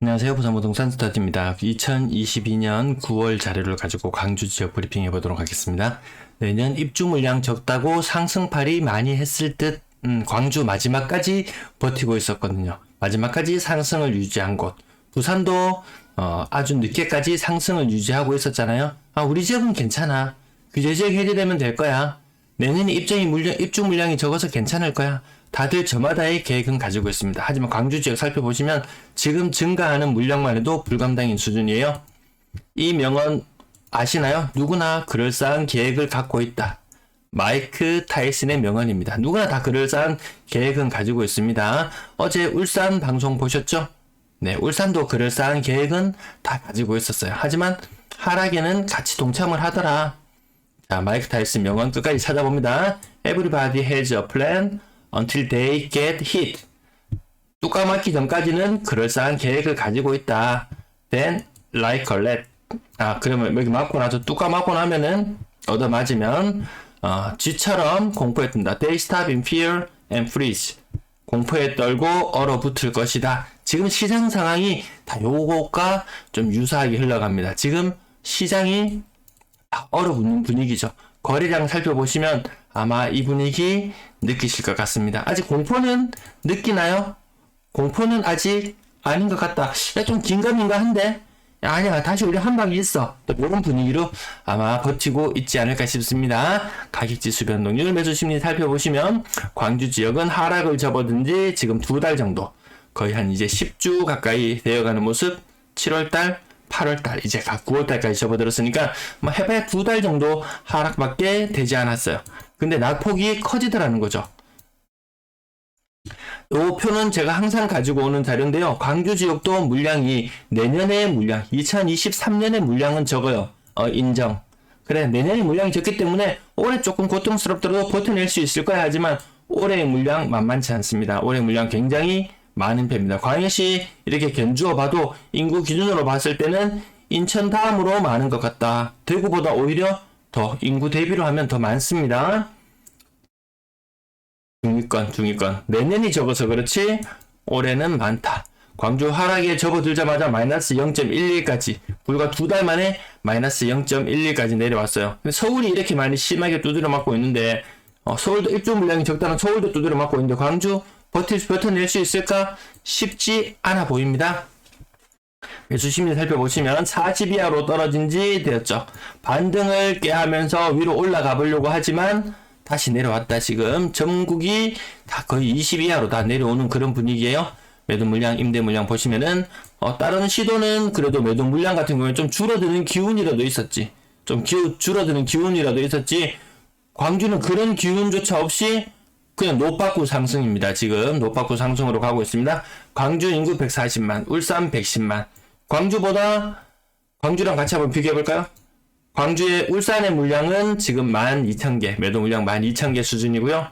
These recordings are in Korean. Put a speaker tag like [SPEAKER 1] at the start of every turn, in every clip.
[SPEAKER 1] 안녕하세요. 부산부동산 스타트입니다. 2022년 9월 자료를 가지고 광주 지역 브리핑 해보도록 하겠습니다. 내년 입주 물량 적다고 상승팔이 많이 했을 듯, 음, 광주 마지막까지 버티고 있었거든요. 마지막까지 상승을 유지한 곳. 부산도, 어, 아주 늦게까지 상승을 유지하고 있었잖아요. 아, 우리 지역은 괜찮아. 규제 지역 해제되면 될 거야. 내년에 입장이 물량, 입주 물량이 적어서 괜찮을 거야. 다들 저마다의 계획은 가지고 있습니다. 하지만 광주 지역 살펴보시면 지금 증가하는 물량만 해도 불감당인 수준이에요. 이 명언 아시나요? 누구나 그럴싸한 계획을 갖고 있다. 마이크 타이슨의 명언입니다. 누구나 다 그럴싸한 계획은 가지고 있습니다. 어제 울산 방송 보셨죠? 네, 울산도 그럴싸한 계획은 다 가지고 있었어요. 하지만 하락에는 같이 동참을 하더라. 자, 마이크 타이슨 명언 끝까지 찾아봅니다. Everybody has a plan until they get hit. 뚜까 맞기 전까지는 그럴싸한 계획을 가지고 있다. Then, like a rat. 아, 그러면 여기 맞고 나서 뚜까 맞고 나면은 얻어 맞으면 어, 쥐처럼 공포에 든다. They stop in fear and freeze. 공포에 떨고 얼어붙을 것이다. 지금 시장 상황이 다 요것과 좀 유사하게 흘러갑니다. 지금 시장이 다 얼어붙는 분위기죠. 거래량 살펴보시면 아마 이 분위기 느끼실 것 같습니다. 아직 공포는 느끼나요? 공포는 아직 아닌 것 같다. 야, 좀 긴가민가 한데? 야, 아니야, 다시 우리 한 방이 있어. 또 이런 분위기로 아마 버티고 있지 않을까 싶습니다. 가격지수 변동률 매수 심리 살펴보시면 광주 지역은 하락을 접어든 지 지금 두 달 정도, 거의 한 이제 10주 가까이 되어가는 모습, 7월달, 8월달, 이제 각 9월달까지 접어들었으니까 뭐 해봐야 두 달 정도 하락밖에 되지 않았어요. 근데 낙폭이 커지더라는 거죠. 요 표는 제가 항상 가지고 오는 자료인데요. 광주 지역도 물량이 내년의 물량, 2023년의 물량은 적어요. 어, 인정. 그래, 내년의 물량이 적기 때문에 올해 조금 고통스럽더라도 버텨낼 수 있을 거야 하지만 올해의 물량 만만치 않습니다. 올해 물량 굉장히 많은 편입니다. 광역시 이렇게 견주어 봐도 인구 기준으로 봤을 때는 인천 다음으로 많은 것 같다. 대구보다 오히려 더 인구 대비로 하면 더 많습니다. 중위권, 중위권. 내년이 적어서 그렇지 올해는 많다. 광주 하락에 접어들자마자 마이너스 0.11까지 불과 두 달 만에 마이너스 0.11까지 내려왔어요. 서울이 이렇게 많이 심하게 두드려 맞고 있는데 어, 서울도 입주 물량이 적다는 서울도 두드려 맞고 있는데 광주 버틸 수 버텨낼 수 있을까 쉽지 않아 보입니다. 심리 살펴보시면 40 이하로 떨어진 지 되었죠. 반등을 깨하면서 위로 올라가 보려고 하지만 다시 내려왔다 지금 전국이 다 거의 20 이하로 다 내려오는 그런 분위기예요. 매도 물량, 임대 물량 보시면은 어, 다른 시도는 그래도 매도 물량 같은 경우에 좀 줄어드는 기운이라도 있었지. 좀 기우, 줄어드는 기운이라도 있었지. 광주는 그런 기운조차 없이 그냥 노빠꾸 상승입니다. 지금 노빠꾸 상승으로 가고 있습니다. 광주 인구 140만, 울산 110만. 광주보다 광주랑 같이 한번 비교해 볼까요? 광주의 울산의 물량은 지금 12,000개, 매도 물량 12,000개 수준이고요.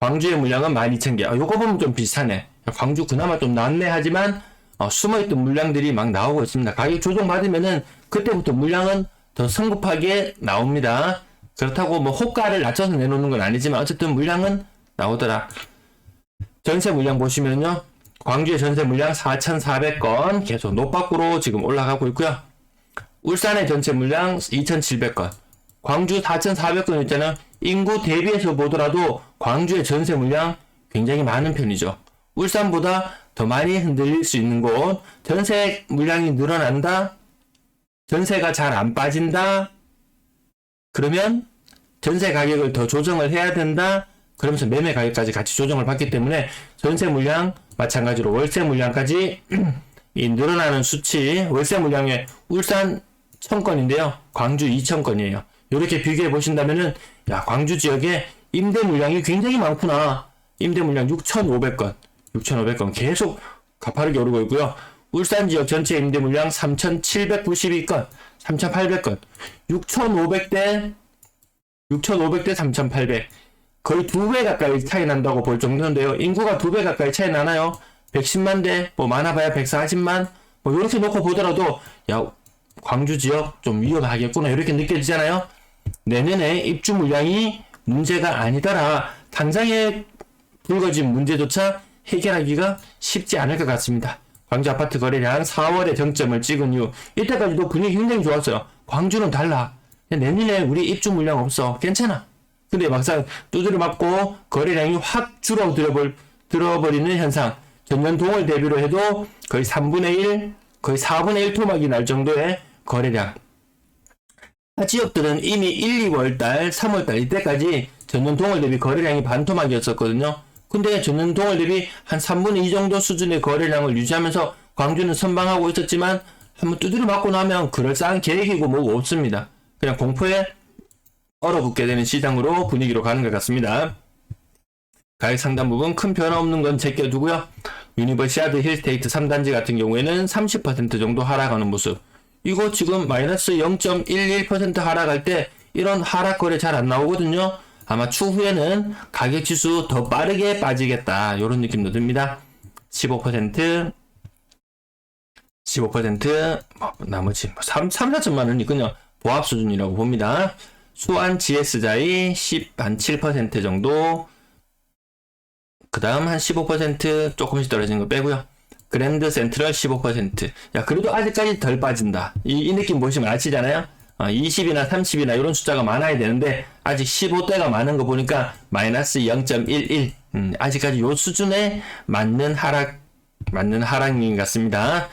[SPEAKER 1] 광주의 물량은 12,000개. 아, 요거 보면 좀 비슷하네. 광주 그나마 좀 낫네 하지만 어, 숨어있던 물량들이 막 나오고 있습니다. 가격 조정 받으면은 그때부터 물량은 더 성급하게 나옵니다. 그렇다고 뭐 호가를 낮춰서 내놓는 건 아니지만 어쨌든 물량은 나오더라. 전세 물량 보시면요. 광주의 전세 물량 4,400건 계속 노밖으로 지금 올라가고 있고요. 울산의 전체 물량 2,700건. 광주 4,400건 있잖아요. 인구 대비해서 보더라도 광주의 전세 물량 굉장히 많은 편이죠. 울산보다 더 많이 흔들릴 수 있는 곳. 전세 물량이 늘어난다. 전세가 잘 안 빠진다. 그러면 전세 가격을 더 조정을 해야 된다. 그러면서 매매 가격까지 같이 조정을 받기 때문에 전세 물량 마찬가지로 월세 물량까지 이 늘어나는 수치 월세 물량의 울산 1000건인데요. 광주 2000건이에요. 이렇게 비교해 보신다면은 야 광주 지역에 임대 물량이 굉장히 많구나. 임대 물량 6,500건, 6,500건 계속 가파르게 오르고 있고요. 울산 지역 전체 임대 물량 3,792건, 3,800건, 6,500대 6,500대 3,800. 거의 두 배 가까이 차이 난다고 볼 정도인데요. 인구가 두 배 가까이 차이 나나요? 110만 대, 뭐 많아봐야 140만, 뭐 이렇게 놓고 보더라도 야 광주 지역 좀 위험하겠구나 이렇게 느껴지잖아요. 내년에 입주 물량이 문제가 아니더라. 당장에 불거진 문제조차 해결하기가 쉽지 않을 것 같습니다. 광주 아파트 거래량 4월에 정점을 찍은 이후 이때까지도 분위기 굉장히 좋았어요. 광주는 달라. 야, 내년에 우리 입주 물량 없어. 괜찮아. 근데 막상 두드려 맞고 거래량이 확 줄어들어버리는 현상. 전년 동월 대비로 해도 거의 3분의 1, 거의 4분의 1 토막이 날 정도의 거래량. 타 지역들은 이미 1, 2월 달, 3월 달 이때까지 전년 동월 대비 거래량이 반토막이었었거든요. 근데 전년 동월 대비 한 3분의 2 정도 수준의 거래량을 유지하면서 광주는 선방하고 있었지만 한번 두드려 맞고 나면 그럴싸한 계획이고 뭐고 없습니다. 그냥 공포에 얼어붙게 되는 시장으로 분위기로 가는 것 같습니다. 가격 상단 부분 큰 변화 없는 건 제껴두고요. 유니버시아드 힐스테이트 3단지 같은 경우에는 30% 정도 하락하는 모습. 이거 지금 마이너스 0.11% 하락할 때 이런 하락 거래 잘 안 나오거든요. 아마 추후에는 가격 지수 더 빠르게 빠지겠다. 이런 느낌도 듭니다. 15% 15% 뭐, 나머지 3, 3, 4천만 원이 그냥 보합 수준이라고 봅니다. 수완 GS자이 10, 한7% 정도 그 다음 한 15% 조금씩 떨어진 거 빼고요. 그랜드 센트럴 15%. 야, 그래도 아직까지 덜 빠진다. 이, 이 느낌 보시면 아시잖아요? 어, 20이나 30이나 이런 숫자가 많아야 되는데, 아직 15대가 많은 거 보니까 마이너스 0.11. 음, 아직까지 요 수준에 맞는 하락, 맞는 하락인 것 같습니다.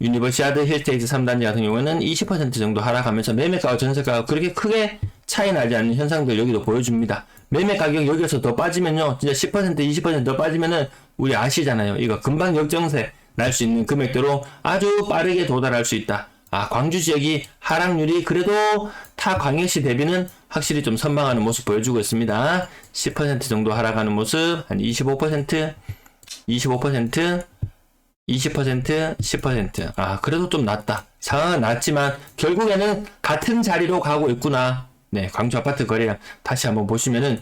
[SPEAKER 1] 유니버시아드 힐테이트 3단지 같은 경우에는 20% 정도 하락하면서 매매가와 전세가가 그렇게 크게 차이 나지 않는 현상들 여기도 보여줍니다. 매매 가격 여기서 더 빠지면요, 진짜 10% 20%더 빠지면은 우리 아시잖아요. 이거 금방 역정세 날 수 있는 금액대로 아주 빠르게 도달할 수 있다. 아, 광주 지역이 하락률이 그래도 타 광역시 대비는 확실히 좀 선방하는 모습 보여주고 있습니다. 10% 정도 하락하는 모습, 한 25%, 25%, 20%, 10%. 아, 그래도 좀 낮다. 상황은 낮지만 결국에는 같은 자리로 가고 있구나. 네, 광주 아파트 거래량 다시 한번 보시면은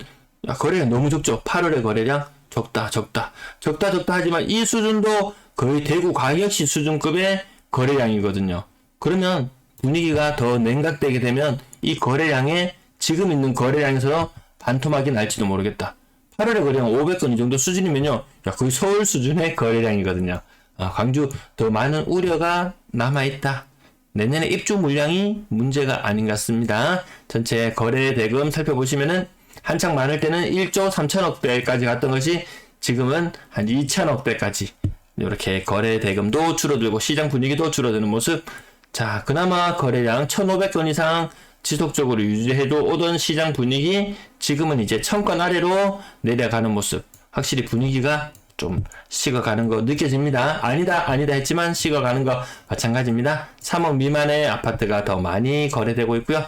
[SPEAKER 1] 야, 거래량 너무 적죠. 8월의 거래량 적다, 적다, 적다, 적다 하지만 이 수준도 거의 대구 광역시 수준급의 거래량이거든요. 그러면 분위기가 더 냉각되게 되면 이 거래량에 지금 있는 거래량에서 반토막이 날지도 모르겠다. 8월의 거래량 500건 이 정도 수준이면요. 야, 거의 서울 수준의 거래량이거든요. 아, 광주 더 많은 우려가 남아있다. 내년에 입주 물량이 문제가 아닌 것 같습니다. 전체 거래 대금 살펴보시면은 한창 많을 때는 1조 3천억 대까지 갔던 것이 지금은 한 2천억 대까지 이렇게 거래 대금도 줄어들고 시장 분위기도 줄어드는 모습. 자, 그나마 거래량 1,500건 이상 지속적으로 유지해도 오던 시장 분위기 지금은 이제 1000건 아래로 내려가는 모습. 확실히 분위기가 좀 식어가는 거 느껴집니다. 아니다, 아니다 했지만 식어가는 거 마찬가지입니다. 3억 미만의 아파트가 더 많이 거래되고 있고요.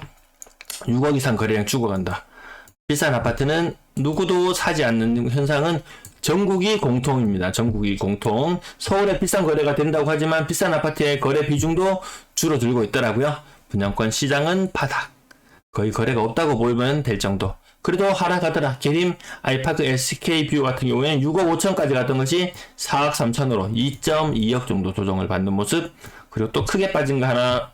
[SPEAKER 1] 6억 이상 거래량 죽어간다. 비싼 아파트는 누구도 사지 않는 현상은 전국이 공통입니다. 전국이 공통. 서울에 비싼 거래가 된다고 하지만 비싼 아파트의 거래 비중도 줄어들고 있더라고요. 분양권 시장은 바닥. 거의 거래가 없다고 보면 될 정도. 그래도 하락하더라. 계림 아이파크 SK뷰 같은 경우에는 6억 5천까지 갔던 것이 4억 3천으로 2.2억 정도 조정을 받는 모습. 그리고 또 크게 빠진 거 하나,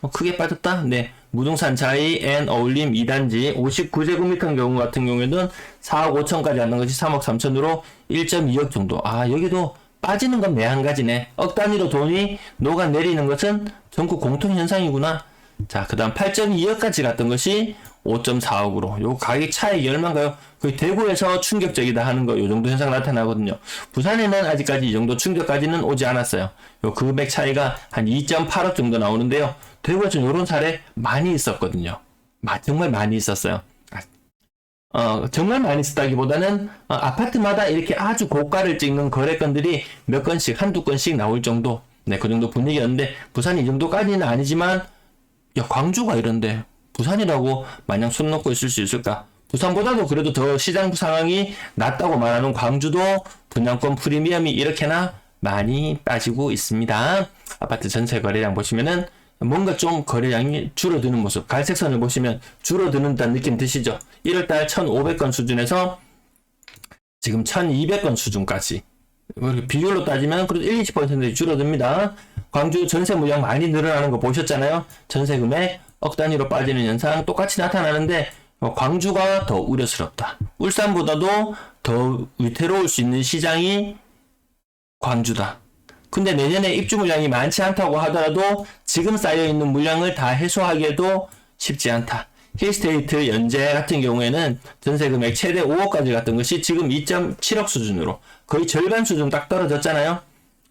[SPEAKER 1] 뭐 크게 빠졌다? 네. 무등산 자이 앤 어울림 2단지 59제곱미터 경우 같은 경우에는 4억 5천까지 갔는 것이 3억 3천으로 1.2억 정도. 아, 여기도 빠지는 건 매한 가지네. 억 단위로 돈이 녹아내리는 것은 전국 공통 현상이구나. 자, 그 다음 8.2억까지 갔던 것이 5.4억으로. 요 가격 차익이 얼마인가요? 거의 대구에서 충격적이다 하는 거, 요 정도 현상 나타나거든요. 부산에는 아직까지 이 정도 충격까지는 오지 않았어요. 요 금액 차이가 한 2.8억 정도 나오는데요. 대구에서는 요런 사례 많이 있었거든요. 마- 정말 많이 있었어요. 어, 정말 많이 있었다기보다는 어, 아파트마다 이렇게 아주 고가를 찍는 거래건들이 몇 건씩, 한두 건씩 나올 정도. 네, 그 정도 분위기였는데, 부산이 이 정도까지는 아니지만, 야, 광주가 이런데, 부산이라고 마냥 손 놓고 있을 수 있을까? 부산보다도 그래도 더 시장 상황이 낮다고 말하는 광주도 분양권 프리미엄이 이렇게나 많이 빠지고 있습니다. 아파트 전세 거래량 보시면은 뭔가 좀 거래량이 줄어드는 모습. 갈색 선을 보시면 줄어드는다는 느낌 드시죠? 1월달 1,500건 수준에서 지금 1,200건 수준까지. 이렇게 비율로 따지면 그래도 1, 20% 줄어듭니다. 광주 전세 물량 많이 늘어나는 거 보셨잖아요. 전세 금액 억 단위로 빠지는 현상 똑같이 나타나는데 어, 광주가 더 우려스럽다. 울산보다도 더 위태로울 수 있는 시장이 광주다. 근데 내년에 입주 물량이 많지 않다고 하더라도 지금 쌓여 있는 물량을 다 해소하기에도 쉽지 않다. 힐스테이트 연재 같은 경우에는 전세 금액 최대 5억까지 갔던 것이 지금 2.7억 수준으로 거의 절반 수준 딱 떨어졌잖아요.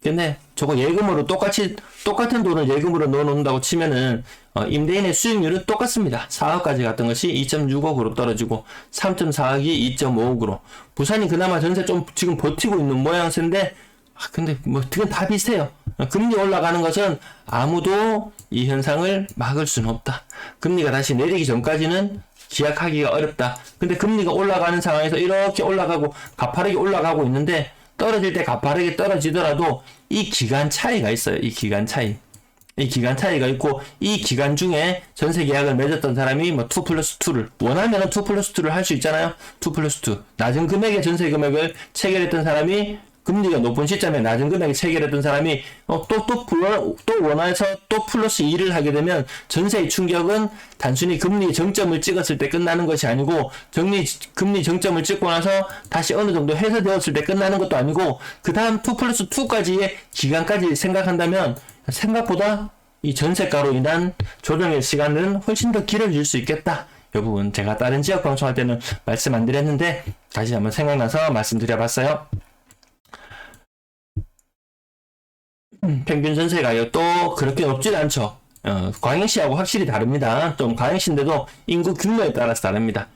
[SPEAKER 1] 근데 저거 예금으로 똑같이 똑같은 돈을 예금으로 넣어놓는다고 치면은 어, 임대인의 수익률은 똑같습니다. 4억까지 갔던 것이 2.6억으로 떨어지고 3.4억이 2.5억으로 부산이 그나마 전세 좀 지금 버티고 있는 모양새인데 아, 근데 뭐 그건 다 비슷해요. 어, 금리 올라가는 것은 아무도 이 현상을 막을 수는 없다. 금리가 다시 내리기 전까지는 기약하기가 어렵다. 근데 금리가 올라가는 상황에서 이렇게 올라가고 가파르게 올라가고 있는데 떨어질 때 가파르게 떨어지더라도 이 기간 차이가 있어요. 이 기간 차이. 이 기간 차이가 있고 이 기간 중에 전세 계약을 맺었던 사람이 뭐 2 플러스 2를 원하면은 2 플러스 2를 할 수 있잖아요. 2 플러스 2 낮은 금액의 전세 금액을 체결했던 사람이 금리가 높은 시점에 낮은 금액을 체결했던 사람이 어, 또또 또 원해서 또 플러스 2를 하게 되면 전세의 충격은 단순히 금리 정점을 찍었을 때 끝나는 것이 아니고 정리 금리 정점을 찍고 나서 다시 어느 정도 해소되었을 때 끝나는 것도 아니고 그 다음 2 플러스 2까지의 기간까지 생각한다면 생각보다 이 전세가로 인한 조정의 시간은 훨씬 더 길어질 수 있겠다. 이 부분 제가 다른 지역 방송할 때는 말씀 안 드렸는데 다시 한번 생각나서 말씀드려봤어요. 평균 전세 가격도 그렇게 높진 않죠. 어, 광역시하고 확실히 다릅니다. 좀 광역시인데도 인구 규모에 따라서 다릅니다.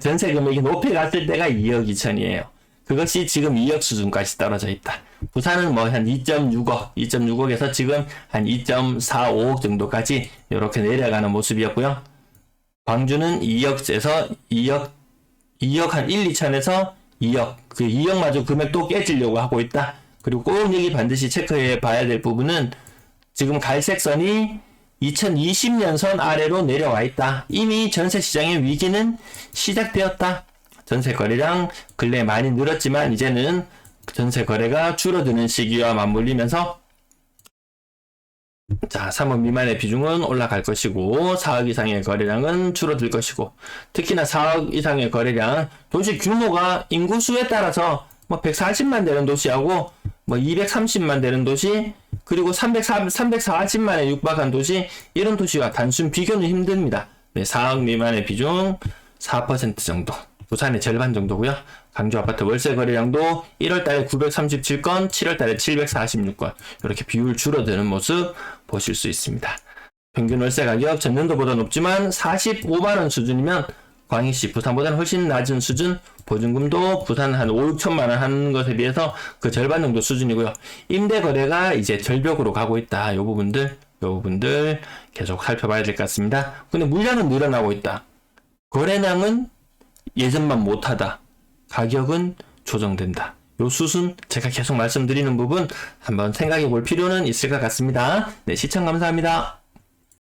[SPEAKER 1] 전세 금액이 높이 갔을 때가 2억 2천이에요. 그것이 지금 2억 수준까지 떨어져 있다. 부산은 뭐 한 2.6억, 2.6억에서 지금 한 2.45억 정도까지 이렇게 내려가는 모습이었고요. 광주는 2억에서 2억, 2억 한 1, 2천에서 2억, 그 2억마저 금액도 깨지려고 하고 있다. 그리고 꼭 여기 반드시 체크해 봐야 될 부분은 지금 갈색 선이 2020년 선 아래로 내려와 있다. 이미 전세 시장의 위기는 시작되었다. 전세 거래량 근래 많이 늘었지만 이제는 전세 거래가 줄어드는 시기와 맞물리면서 자, 3억 미만의 비중은 올라갈 것이고 4억 이상의 거래량은 줄어들 것이고 특히나 4억 이상의 거래량 도시 규모가 인구수에 따라서 뭐 140만 되는 도시하고 뭐 230만 되는 도시 그리고 340, 340만에 육박한 도시 이런 도시와 단순 비교는 힘듭니다. 네, 4억 미만의 비중 4% 정도. 부산의 절반 정도고요. 강주 아파트 월세 거래량도 1월 달에 937건, 7월 달에 746건. 이렇게 비율 줄어드는 모습 보실 수 있습니다. 평균 월세 가격 전년도보다 높지만 45만 원 수준이면 광역시 부산보다는 훨씬 낮은 수준 보증금도 부산 한 5, 6천만 원 하는 것에 비해서 그 절반 정도 수준이고요. 임대 거래가 이제 절벽으로 가고 있다. 요 부분들, 요 부분들 계속 살펴봐야 될 것 같습니다. 근데 물량은 늘어나고 있다. 거래량은 예전만 못하다. 가격은 조정된다. 요 수순 제가 계속 말씀드리는 부분 한번 생각해 볼 필요는 있을 것 같습니다. 네, 시청 감사합니다.